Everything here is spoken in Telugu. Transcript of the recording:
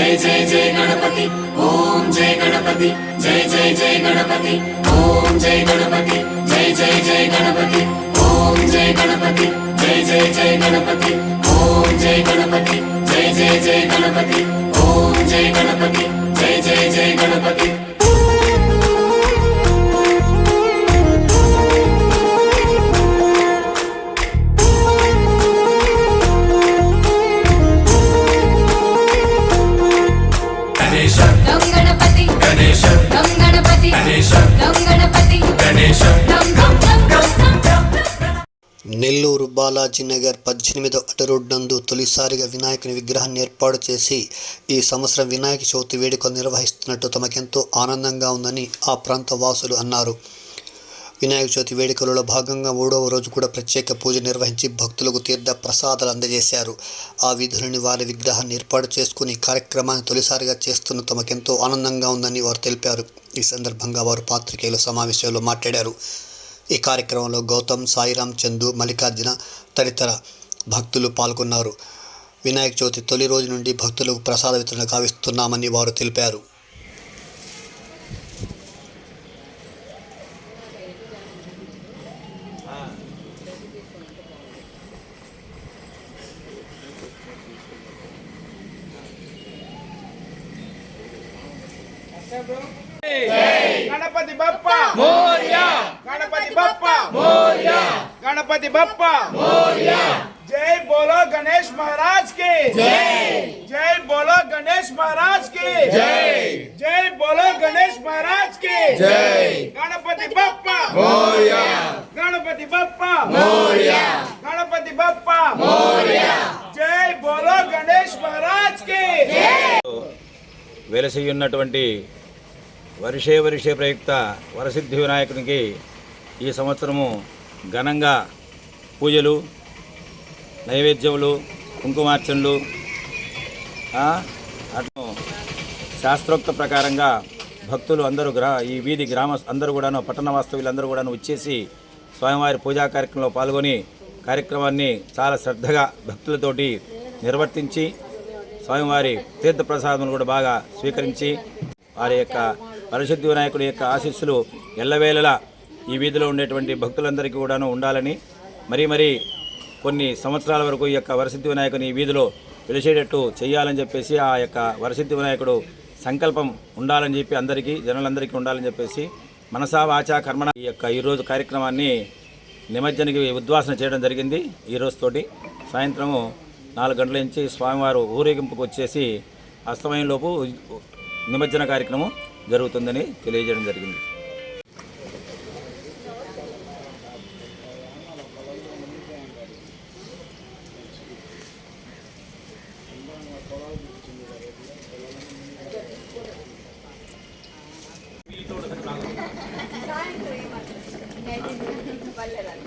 జై జై జై గణపతి ఓం జై గణపతి జై జై జై గణపతి ఓం జై గణపతి జై జై జై గణపతి ఓం జై గణపతి జై జై జై గణపతి ఓం జై గణపతి జై జై జై గణపతి ఓం జై గణపతి గణేశ. గణపతి గణేశ. గణపతి గణేశ. గణపతి గణేశ. నెల్లూరు బాలాజీ నగర్ పద్దెనిమిదో అటు రోడ్ నందు తొలిసారిగా వినాయకుని విగ్రహాన్ని ఏర్పాటు చేసి ఈ సంవత్సరం వినాయక చవితి వేడుకలు నిర్వహిస్తున్నట్టు తమకెంతో ఆనందంగా ఉందని ఆ ప్రాంత వాసులు అన్నారు. వినాయక చవితి వేడుకలలో భాగంగా మూడవ రోజు కూడా ప్రత్యేక పూజ నిర్వహించి భక్తులకు తీర్థ ప్రసాదాలు అందజేశారు. ఆ విధులని వారి విగ్రహాన్ని ఏర్పాటు చేసుకుని కార్యక్రమాన్ని తొలిసారిగా చేస్తున్న తమకెంతో ఆనందంగా ఉందని వారు తెలిపారు. ఈ సందర్భంగా వారు పాత్రికేయుల సమావేశంలో మాట్లాడారు. ఈ కార్యక్రమంలో గౌతమ్ సాయిరాం చందు మల్లికార్జున తదితర భక్తులు పాల్గొన్నారు. వినాయక చవితి తొలి రోజు నుండి భక్తులకు ప్రసాద వితరణ కావిస్తున్నామని వారు తెలిపారు. గణపతి బప్ప మోర్యా గణపతి బప్ప మోర్యా గణపతి బప్ప మోర్యా జై బోలో గణేష్ మహారాజ్కి జై జై బోలో గణేష్ మహారాజ్కి జై జై బోలో గణేష్ మహారాజ్కి జై గణపతి బప్ప మోర్యా గణపతి బప్ప. మోర్యా. గణపతి బప్ప. మోర్యా. జై బోలో గణేష్ మహారాజ్కి. వెలసి ఉన్నటువంటి వర్షే వర్షే ప్రయుక్త వరసిద్ధి వినాయకునికి ఈ సంవత్సరము ఘనంగా పూజలు నైవేద్యములు కుంకుమార్చనలు అటు శాస్త్రోక్త ప్రకారంగా భక్తులు అందరూ గ్రా ఈ వీధి గ్రామ అందరూ కూడాను పట్టణ వాస్తవ్యులందరూ కూడాను వచ్చేసి స్వామివారి పూజా కార్యక్రమంలో పాల్గొని కార్యక్రమాన్ని చాలా శ్రద్ధగా భక్తులతోటి నిర్వర్తించి స్వామివారి తీర్థప్రసాదములు కూడా బాగా స్వీకరించి వారి యొక్క పరిశుద్ధి వినాయకుడి యొక్క ఆశీస్సులు ఎల్లవేళలా ఈ వీధిలో ఉండేటువంటి భక్తులందరికీ కూడాను ఉండాలని మరీ మరీ కొన్ని సంవత్సరాల వరకు ఈ యొక్క వరసిద్ధి వినాయకుని ఈ వీధిలో పిలిచేటట్టు చేయాలని చెప్పేసి ఆ యొక్క వరసిద్ధి వినాయకుడు సంకల్పం ఉండాలని చెప్పి అందరికీ జనులందరికీ ఉండాలని చెప్పేసి మనసా వాచా కర్మణ ఈ యొక్క ఈరోజు కార్యక్రమాన్ని నిమజ్జనకి ఉద్వాసన చేయడం జరిగింది. ఈ సాయంత్రము నాలుగు గంటల నుంచి స్వామివారు ఊరేగింపుకు వచ్చేసి అస్తమయంలోపు నిమజ్జన కార్యక్రమం జరుగుతుందని తెలియజేయడం జరిగింది. ಒಳ್ಳೆಯದಲ್ಲ